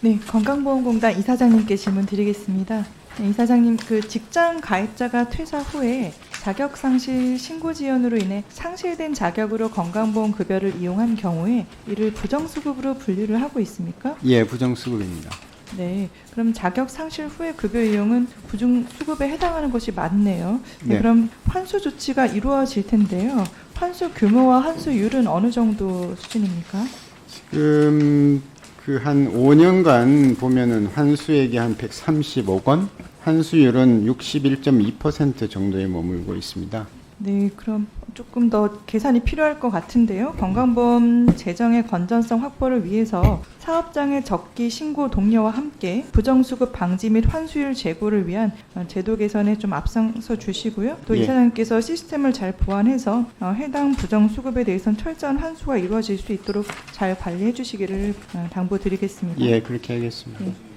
네, 건강보험공단 이사장님께 질문 드리겠습니다. 네, 이사장님, 그 직장 가입자가 퇴사 후에 자격 상실 신고 지연으로 인해 상실된 자격으로 건강보험 급여를 이용한 경우에 이를 부정수급으로 분류를 하고 있습니까? 예, 부정수급입니다. 네, 그럼 자격 상실 후의 급여 이용은 부정 수급에 해당하는 것이 맞네요. 네, 네. 그럼 환수 조치가 이루어질 텐데요. 환수 규모와 환수율은 어느 정도 수준입니까? 지금 그 한 5년간 보면은 환수액이 한 130억 원, 환수율은 61.2% 정도에 머물고 있습니다. 네, 그럼 조금 더 계산이 필요할 것 같은데요. 건강보험 재정의 건전성 확보를 위해서 사업장의 적기 신고 독려와 함께 부정수급 방지 및 환수율 제고를 위한 어, 제도 개선에 좀 앞장서 주시고요. 또 예. 이사장님께서 시스템을 잘 보완해서 어, 해당 부정수급에 대해서는 철저한 환수가 이루어질 수 있도록 잘 관리해 주시기를 어, 당부드리겠습니다. 예, 그렇게 하겠습니다. 네.